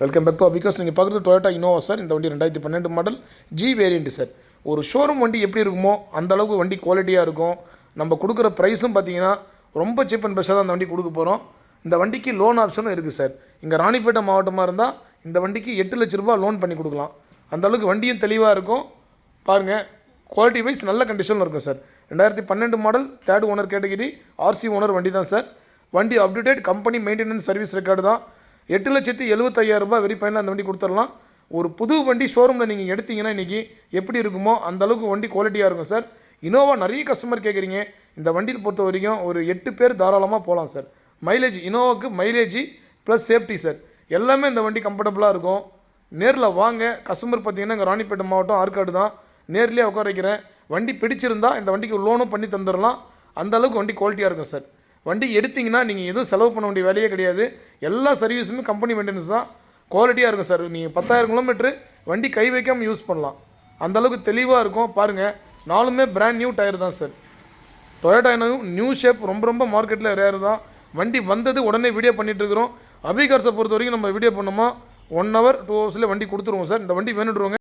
Welcome back to because நீங்கள் பார்க்குறது Toyota Innova sir இந்த வண்டி ரெண்டாயிரத்தி பன்னெண்டு மாடல் ஜி வேரியண்ட் சார் ஒரு ஷோரூம் வண்டி எப்படி இருக்குமோ அந்த அளவுக்கு வண்டி குவாலிட்டியாக இருக்கும். நம்ம கொடுக்குற ப்ரைஸும் பார்த்தீங்கன்னா ரொம்ப சீப் அண்ட் பெஸ்ட்டாக தான் அந்த வண்டி கொடுக்க போகிறோம் இந்த வண்டிக்கு லோன் ஆப்ஷனும் இருக்குது சார் இங்கே ராணிப்பேட்டை மாவட்டமாக இருந்தால் இந்த வண்டிக்கு எட்டு லட்ச ரூபாய் லோன் பண்ணி கொடுக்கலாம். அந்த அளவுக்கு வண்டியும் தெளிவாக இருக்கும். பாருங்கள் குவாலிட்டி வைஸ் நல்ல கண்டிஷனில் இருக்கும் சார் ரெண்டாயிரத்தி பன்னெண்டு model third owner category RC owner வண்டி தான் சார் வண்டி update company maintenance service record தான். எட்டு லட்சத்தி எழுபத்தையாயிரம் ரூபாய் வெரி ஃபைனலாக அந்த வண்டி கொடுத்துடலாம். ஒரு புது வண்டி ஷோரூமில் நீங்கள் எடுத்தீங்கன்னா இன்றைக்கி எப்படி இருக்குமோ அந்த அளவுக்கு வண்டி குவாலிட்டியாக இருக்கும் சார் இனோவா நிறைய கஸ்டமர் கேட்குறீங்க இந்த வண்டியில் பொறுத்த வரைக்கும் ஒரு எட்டு பேர் தாராளமாக போகலாம் சார் மைலேஜ் இனோவாவுக்கு மைலேஜ் ப்ளஸ் சேஃப்டி சார் எல்லாமே இந்த வண்டி கம்ஃபர்டபுளாக இருக்கும். நேரில் வாங்க. கஸ்டமர் பார்த்தீங்கன்னா இங்கே ராணிப்பேட்டை மாவட்டம் ஆற்காடு தான். நேர்லேயே உட்கார வைக்கிறேன். வண்டி பிடிச்சிருந்தா இந்த வண்டிக்கு லோனும் பண்ணி தந்துடலாம். அந்த அளவுக்கு வண்டி குவாலிட்டியாக இருக்கும் சார் வண்டி எடுத்தீங்கன்னா நீங்கள் எதுவும் செலவு பண்ண வேண்டிய வேலையே கிடையாது. எல்லா சர்வீஸுமே கம்பெனி மெயின்டெனன்ஸ் தான். குவாலிட்டியாக இருக்கும் சார் நீங்கள் பத்தாயிரம் கிலோமீட்ரு வண்டி கை வைக்காமல் யூஸ் பண்ணலாம். அந்தளவுக்கு தெளிவாக இருக்கும். பாருங்கள் நாலுமே பிராண்ட் நியூ டயர் தான் சார் டொயோட்டா என்னவும் நியூ ஷேப் ரொம்ப ரொம்ப மார்க்கெட்டில் ரேர் தான். வண்டி வந்தது உடனே வீடியோ பண்ணிகிட்ருக்குறோம் அபிகார்ஸை பொறுத்த வரைக்கும் நம்ம வீடியோ பண்ணோமா? ஒன் ஹவர் டூ ஹவர்ஸில் வண்டி கொடுத்துருவோம் சார் இந்த வண்டி வேணுன்றவங்க